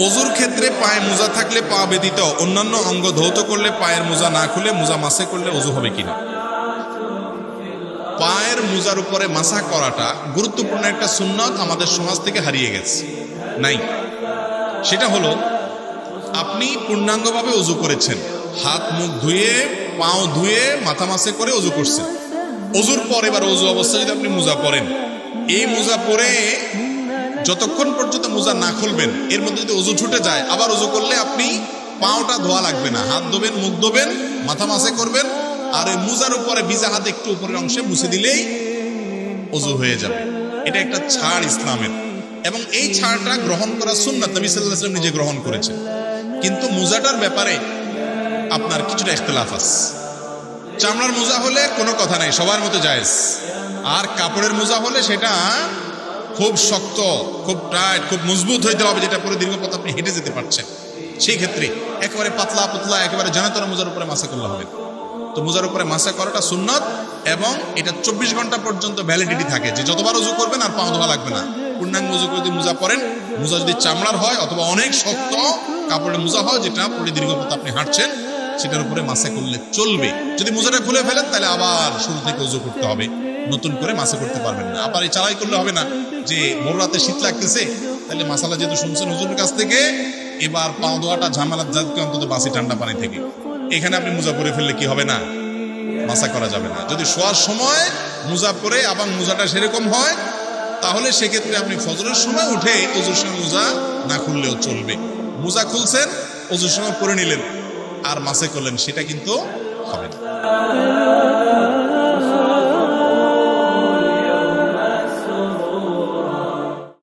অজুর ক্ষেত্রে পায়ে মোজা থাকলে পা ব্যতীত অন্যান্য অঙ্গ ধৌত করলে পায়ের মোজা না খুলে মোজা মাসে করলে অজু হবে কিনা? পায়ের মোজার উপরে মাসা করাটা গুরুত্বপূর্ণ একটা সুন্নত আমাদের সমাজ থেকে হারিয়ে গেছে। নাই। সেটা হলো, আপনি পূর্ণাঙ্গভাবে অজু করেছেন। হাত, মুখ ধুয়ে, পাও ধুয়ে, মাথা মাসে করে অজু করছেন। অজুর পর এবার অজু অবস্থায় যদি আপনি মোজা পরেন, এই মোজা পরে যতক্ষণ পর্যন্ত মোজা না খুলবেন, এর মধ্যে যদি অজু ছুটে যায়, আবার অজু করলে আপনি পাওটা ধোয়া লাগবে না। হাত ধোবেন, মুখ ধোবেন, মাথা মাসে করবেন, আর ওই মোজার উপরে ভিজা হাত একটু উপরের অংশে মুছে দিলেই অজু হয়ে যাবে। এটা একটা ছাড় ইসলামের। এবং এই ছাড়টা গ্রহণ করা সুন্নাত, নবী সাল্লাল্লাহু আলাইহি নিজে গ্রহণ করেছেন। কিন্তু মোজাটার ব্যাপারে আপনার কিছুটা ইখতিলাফ আছে। চামড়ার মোজা হলে কোনো কথা নাই, সবার মতো জায়েজ। আর কাপড়ের মোজা হলে সেটা খুব শক্ত, খুব টাইট, খুব মজবুত হইতে হবে যেটা পরে দীর্ঘ পথ আপনি হেঁটে যেতে পারছেন। সেই ক্ষেত্রে একেবারে পাতলা পাতলা, একেবারে জানাতরা মোজার উপরে মাসা করলে হবে। তো মোজার উপরে মাসা করাটা সুন্নত এবং এটা চব্বিশ ঘণ্টা পর্যন্ত ভ্যালিডিটি থাকে যে যতবার উজু করবেন আর পাও লাগবে না। পূর্ণাঙ্গ উজু যদি মোজা পরেন, মোজা যদি চামড়ার হয় অথবা অনেক শক্ত কাপড়ের মোজা হয় যেটা পরে দীর্ঘ পথ আপনি হাঁটছেন, সেটার উপরে মাসে করলে চলবে। যদি মোজাটা খুলে ফেলেন তাহলে আবার শুরু থেকে উজু করতে হবে। নতুন করে মাসে করতে পারবেন না। আবার এই চালাই করলে হবে না যে বড় রাতে শীত লাগতেছে, তাহলে মাসালা যেহেতু শুনছেন হুজুরের কাছ থেকে, এবার পাও ধোয়াটা ঝামেলা যাতে অন্তত বাসি ঠান্ডা পানি থেকে। এখানে আপনি মোজা পরে ফেললে কি হবে না? মাসা করা যাবে না। যদি শোয়ার সময় মোজা পরে আবার মোজাটা সেরকম হয়, তাহলে সেক্ষেত্রে আপনি ফজরের সময় উঠে অজুর সময় মোজা না খুললেও চলবে। মোজা খুলছেন অজুর সময় পরে নিলেন, আর মাসে করলেন, সেটা কিন্তু হবে না।